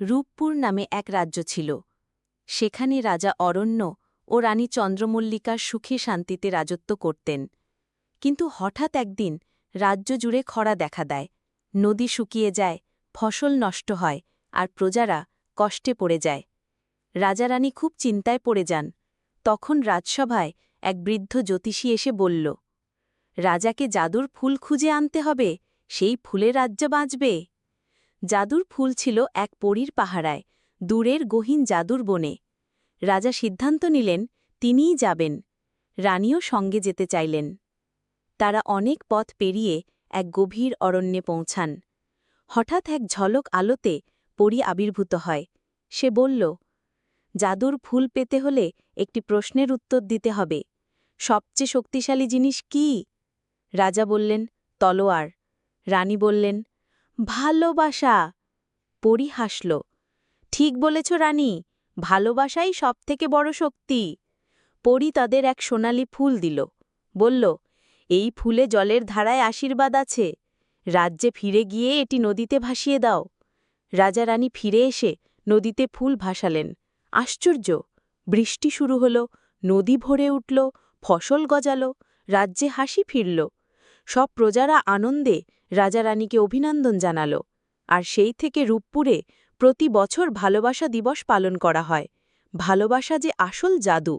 রূপপুর নামে এক রাজ্য ছিল। সেখানে রাজা অরণ্য ও রানী চন্দ্রমল্লিকা সুখে শান্তিতে রাজত্ব করতেন। কিন্তু হঠাৎ একদিন রাজ্য জুড়ে খরা দেখা দেয়। নদী শুকিয়ে যায়, ফসল নষ্ট হয় আর প্রজারা কষ্টে পড়ে যায়। রাজারানী খুব চিন্তায় পড়ে যান। তখন রাজসভায় এক বৃদ্ধ জ্যোতিষী এসে বলল, রাজাকে জাদুর ফুল খুঁজে আনতে হবে, সেই ফুলে রাজ্য বাঁচবে। জাদুর ফুল ছিল এক পরীর পাহারায়, দূরের গহীন জাদুর বনে। রাজা সিদ্ধান্ত নিলেন, তিনিই যাবেন। রানীও সঙ্গে যেতে চাইলেন। তারা অনেক পথ পেরিয়ে এক গভীর অরণ্যে পৌঁছান। হঠাৎ এক ঝলক আলোতে পরী আবির্ভূত হয়। সে বলল, জাদুর ফুল পেতে হলে একটি প্রশ্নের উত্তর দিতে হবে। সবচেয়ে শক্তিশালী জিনিস কি? রাজা বললেন, তলোয়ার। রানী বললেন ভালোবাসা। পরি হাসল ঠিক বলেছ রানী, ভালোবাসাই সবথেকে বড় শক্তি। পরি তাদের এক সোনালি ফুল দিল। বলল, এই ফুলে জলের ধারায় আশীর্বাদ আছে। রাজ্যে ফিরে গিয়ে এটি নদীতে ভাসিয়ে দাও। রাজা রানী ফিরে এসে নদীতে ফুল ভাসালেন। আশ্চর্য! বৃষ্টি শুরু হল, নদী ভরে উঠল, ফসল গজাল, রাজ্যে হাসি ফিরল। সব প্রজারা আনন্দে রাজারানীকে অভিনন্দন জানাল। আর সেই থেকে রূপপুরে প্রতি বছর ভালোবাসা দিবস পালন করা হয়। ভালোবাসা যে আসল জাদু।